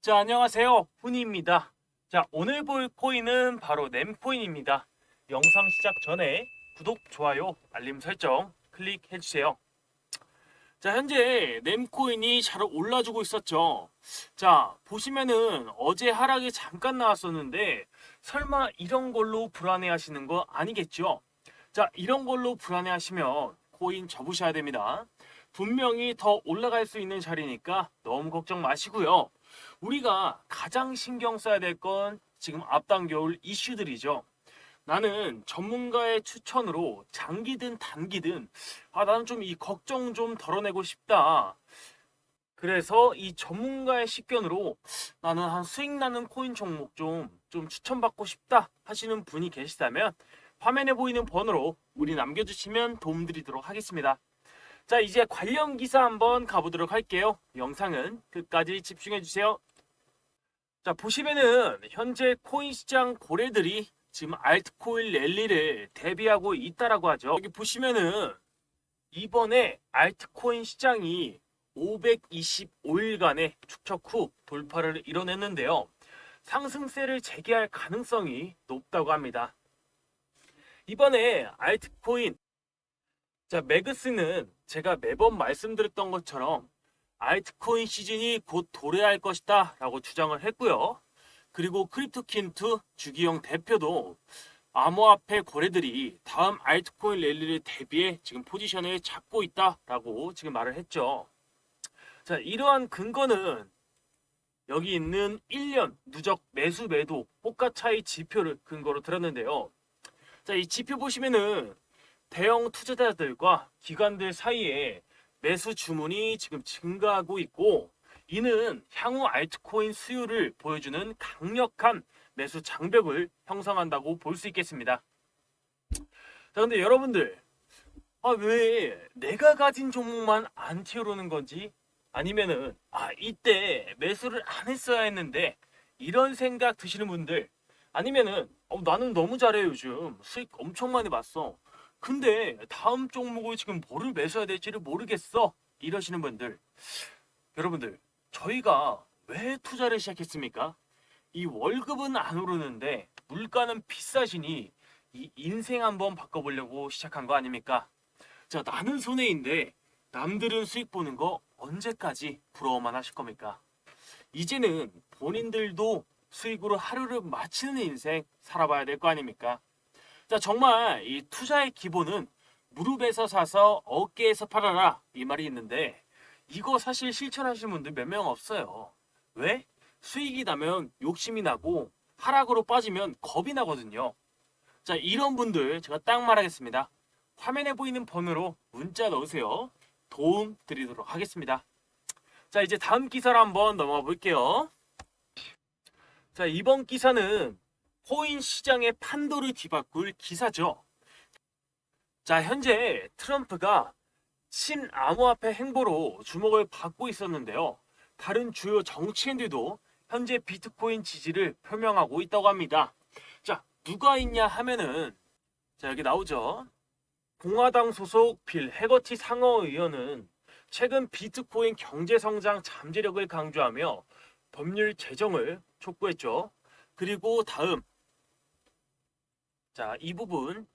자, 안녕하세요. 훈이입니다. 자, 오늘 볼 코인은 바로 램코인입니다. 영상 시작 전에 구독, 좋아요, 알림 설정 클릭해 주세요. 자, 현재 램코인이 잘 올라주고 있었죠. 자, 보시면은 어제 하락이 잠깐 나왔었는데 설마 이런 걸로 불안해 하시는 거 아니겠죠? 자, 이런 걸로 불안해 하시면 코인 접으셔야 됩니다. 분명히 더 올라갈 수 있는 자리니까 너무 걱정 마시고요. 우리가 가장 신경 써야 될 건 지금 앞당겨올 이슈들이죠. 나는 전문가의 추천으로 장기든 단기든 아 나는 좀 이 걱정 좀 덜어내고 싶다. 그래서 이 전문가의 식견으로 나는 한 수익 나는 코인 종목 좀 좀 추천받고 싶다 하시는 분이 계시다면 화면에 보이는 번호로 우리 남겨주시면 도움드리도록 하겠습니다. 자 이제 관련 기사 한번 가보도록 할게요. 영상은 끝까지 집중해 주세요. 자 보시면은 현재 코인 시장 고래들이 지금 알트코인 랠리를 대비하고 있다라고 하죠. 여기 보시면은 이번에 알트코인 시장이 525일간의 축적 후 돌파를 이뤄냈는데요. 상승세를 재개할 가능성이 높다고 합니다. 이번에 알트코인 자 매그스는 제가 매번 말씀드렸던 것처럼 알트코인 시즌이 곧 도래할 것이다 라고 주장을 했고요. 그리고 크립토킨투 주기영 대표도 암호화폐 거래들이 다음 알트코인 랠리를 대비해 지금 포지션을 잡고 있다라고 지금 말을 했죠. 자, 이러한 근거는 여기 있는 1년 누적 매수 매도 호가 차이 지표를 근거로 들었는데요. 자, 이 지표 보시면은 대형 투자자들과 기관들 사이에 매수 주문이 지금 증가하고 있고 이는 향후 알트코인 수요를 보여주는 강력한 매수 장벽을 형성한다고 볼 수 있겠습니다. 자, 근데 여러분들, 아, 왜 내가 가진 종목만 안 튀어오르는 건지 아니면은 아, 이때 매수를 안 했어야 했는데 이런 생각 드시는 분들 아니면은 어, 나는 너무 잘해 요즘 수익 엄청 많이 봤어. 근데 다음 종목을 지금 뭐를 매수해야 될지를 모르겠어. 이러시는 분들. 여러분들, 저희가 왜 투자를 시작했습니까? 이 월급은 안 오르는데 물가는 비싸시니 이 인생 한번 바꿔보려고 시작한 거 아닙니까? 자, 나는 손해인데 남들은 수익 보는 거 언제까지 부러워만 하실 겁니까? 이제는 본인들도 수익으로 하루를 마치는 인생 살아봐야 될 거 아닙니까? 자, 정말 이 투자의 기본은 무릎에서 사서 어깨에서 팔아라 이 말이 있는데 이거 사실 실천하시는 분들 몇 명 없어요. 왜? 수익이 나면 욕심이 나고 하락으로 빠지면 겁이 나거든요. 자, 이런 분들 제가 딱 말하겠습니다. 화면에 보이는 번호로 문자 넣으세요. 도움 드리도록 하겠습니다. 자, 이제 다음 기사로 한번 넘어가 볼게요. 자, 이번 기사는 코인 시장의 판도를 뒤바꿀 기사죠. 자, 현재 트럼프가 친암호화폐 행보로 주목을 받고 있었는데요. 다른 주요 정치인들도 현재 비트코인 지지를 표명하고 있다고 합니다. 자, 누가 있냐 하면은 자, 여기 나오죠. 공화당 소속 빌 해거티 상하의원은 최근 비트코인 경제 성장 잠재력을 강조하며 법률 제정을 촉구했죠. 그리고 다음 자, 이 부분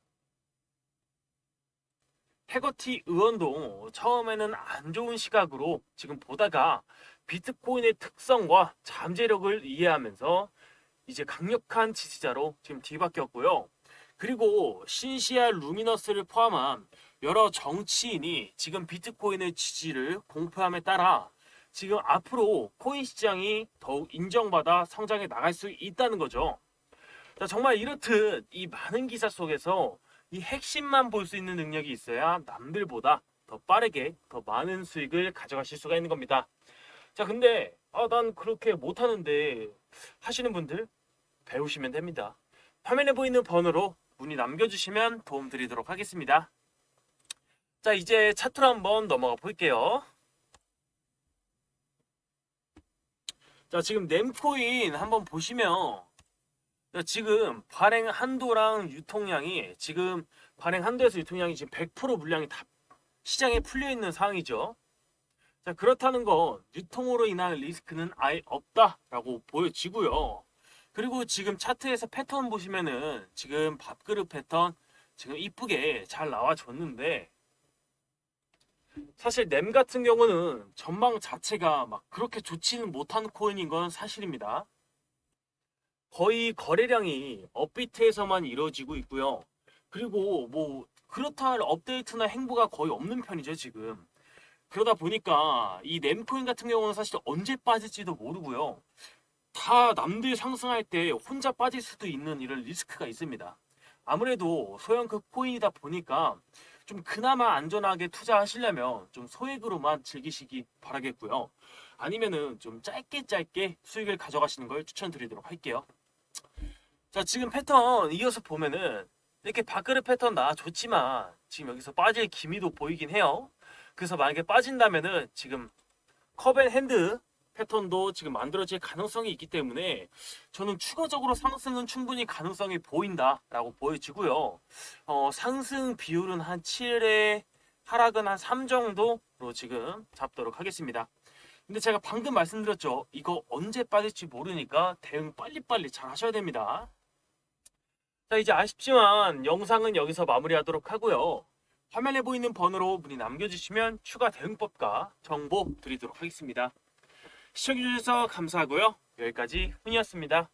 해거티 의원도 처음에는 안 좋은 시각으로 지금 보다가 비트코인의 특성과 잠재력을 이해하면서 이제 강력한 지지자로 지금 뒤바뀌었고요. 그리고 신시아 루미너스를 포함한 여러 정치인이 지금 비트코인의 지지를 공표함에 따라 지금 앞으로 코인 시장이 더욱 인정받아 성장해 나갈 수 있다는 거죠. 자, 정말 이렇듯 이 많은 기사 속에서 이 핵심만 볼 수 있는 능력이 있어야 남들보다 더 빠르게 더 많은 수익을 가져가실 수가 있는 겁니다. 자, 근데 아, 난 그렇게 못하는데 하시는 분들 배우시면 됩니다. 화면에 보이는 번호로 문의 남겨주시면 도움 드리도록 하겠습니다. 자, 이제 차트로 한번 넘어가 볼게요. 자, 지금 램코인 한번 보시면 자, 지금 발행 한도랑 유통량이 지금 발행 한도에서 유통량이 지금 100% 물량이 다 시장에 풀려 있는 상황이죠. 자, 그렇다는 건 유통으로 인한 리스크는 아예 없다라고 보여지고요. 그리고 지금 차트에서 패턴 보시면은 지금 밥그릇 패턴 지금 이쁘게 잘 나와줬는데 사실 램 같은 경우는 전망 자체가 막 그렇게 좋지는 못한 코인인 건 사실입니다. 거의 거래량이 업비트에서만 이루어지고 있고요. 그리고 뭐 그렇다 할 업데이트나 행보가 거의 없는 편이죠, 지금. 그러다 보니까 이 램코인 같은 경우는 사실 언제 빠질지도 모르고요. 다 남들 상승할 때 혼자 빠질 수도 있는 이런 리스크가 있습니다. 아무래도 소형급 코인이다 보니까 좀 그나마 안전하게 투자하시려면 좀 소액으로만 즐기시기 바라겠고요. 아니면은 좀 짧게 짧게 수익을 가져가시는 걸 추천드리도록 할게요. 자, 지금 패턴 이어서 보면은 이렇게 밥그릇 패턴 나 좋지만 지금 여기서 빠질 기미도 보이긴 해요. 그래서 만약에 빠진다면은 지금 컵앤핸드 패턴도 지금 만들어질 가능성이 있기 때문에 저는 추가적으로 상승은 충분히 가능성이 보인다라고 보여지고요. 어, 상승 비율은 한 7에 하락은 한 3 정도로 지금 잡도록 하겠습니다. 근데 제가 방금 말씀드렸죠. 이거 언제 빠질지 모르니까 대응 빨리빨리 잘 하셔야 됩니다. 자, 이제 아쉽지만 영상은 여기서 마무리하도록 하고요. 화면에 보이는 번호로 문의 남겨주시면 추가 대응법과 정보 드리도록 하겠습니다. 시청해주셔서 감사하고요. 여기까지 훈이었습니다.